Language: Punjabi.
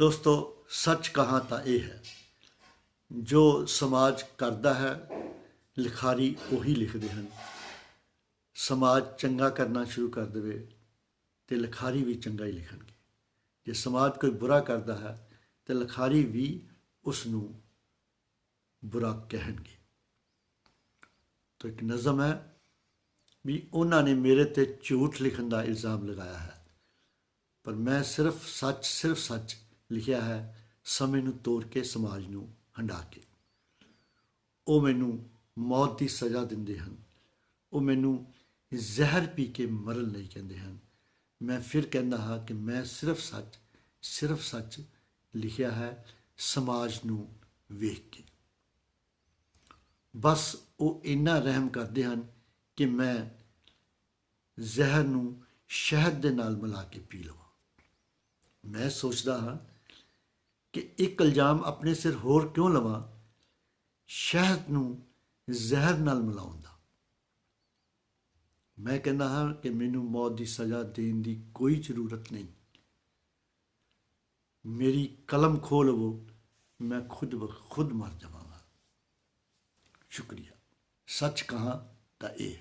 ਦੋਸਤੋ, ਸੱਚ ਕਹਾਂ ਤਾਂ ਇਹ ਹੈ, ਜੋ ਸਮਾਜ ਕਰਦਾ ਹੈ, ਲਿਖਾਰੀ ਉਹੀ ਲਿਖਦੇ ਹਨ। ਸਮਾਜ ਚੰਗਾ ਕਰਨਾ ਸ਼ੁਰੂ ਕਰ ਦੇਵੇ ਤੇ ਲਿਖਾਰੀ ਵੀ ਚੰਗਾ ਹੀ ਲਿਖਣਗੇ। ਜੇ ਸਮਾਜ ਕੋਈ ਬੁਰਾ ਕਰਦਾ ਹੈ, ਤੇ ਲਿਖਾਰੀ ਵੀ ਉਸ ਨੂੰ ਬੁਰਾ ਕਹਿਣਗੇ। ਤਾਂ ਇੱਕ ਨਜ਼ਮ ਹੈ ਵੀ ਉਹਨਾਂ ਨੇ ਮੇਰੇ ਤੇ ਝੂਠ ਲਿਖਣ ਦਾ ਇਲਜ਼ਾਮ ਲਗਾਇਆ ਹੈ। ਪਰ ਮੈਂ ਸਿਰਫ ਸੱਚ ਸਿਰਫ ਸੱਚ ਲਿਖਿਆ ਹੈ, ਸਮੇਂ ਨੂੰ ਤੋੜ ਕੇ ਸਮਾਜ ਨੂੰ ਹੰਡਾ ਕੇ। ਉਹ ਮੈਨੂੰ ਮੌਤ ਦੀ ਸਜ਼ਾ ਦਿੰਦੇ ਹਨ। ਉਹ ਮੈਨੂੰ ਜ਼ਹਿਰ ਪੀ ਕੇ ਮਰਨ ਲਈ ਕਹਿੰਦੇ ਹਨ। ਮੈਂ ਫਿਰ ਕਹਿੰਦਾ ਹਾਂ ਕਿ ਮੈਂ ਸਿਰਫ ਸੱਚ ਸਿਰਫ ਸੱਚ ਲਿਖਿਆ ਹੈ, ਸਮਾਜ ਨੂੰ ਵੇਖ ਕੇ। ਬਸ ਉਹ ਇੰਨਾ ਰਹਿਮ ਕਰਦੇ ਹਨ ਕਿ ਮੈਂ ਜ਼ਹਿਰ ਨੂੰ ਸ਼ਹਿਦ ਦੇ ਨਾਲ ਮਿਲਾ ਕੇ ਪੀ ਲਵਾਂ। ਮੈਂ ਸੋਚਦਾ ਹਾਂ ਕਿ ਇੱਕ ਇਲਜ਼ਾਮ ਆਪਣੇ ਸਿਰ ਹੋਰ ਕਿਉਂ ਲਵਾਂ? ਸ਼ਹਿਦ ਨੂੰ ਜ਼ਹਿਰ ਨਾਲ ਮਿਲਾਉਣ ਦਾ। ਮੈਂ ਕਹਿੰਦਾ ਹਾਂ ਕਿ ਮੈਨੂੰ ਮੌਤ ਦੀ ਸਜ਼ਾ ਦੇਣ ਦੀ ਕੋਈ ਜ਼ਰੂਰਤ ਨਹੀਂ। ਮੇਰੀ ਕਲਮ ਖੋਲਵੋ, ਮੈਂ ਖੁਦ ਬ ਖੁਦ ਮਰ ਜਾਵਾਂਗਾ। ਸ਼ੁਕਰੀਆ। ਸੱਚ ਕਹਾਂ ਤਾਂ ਇਹ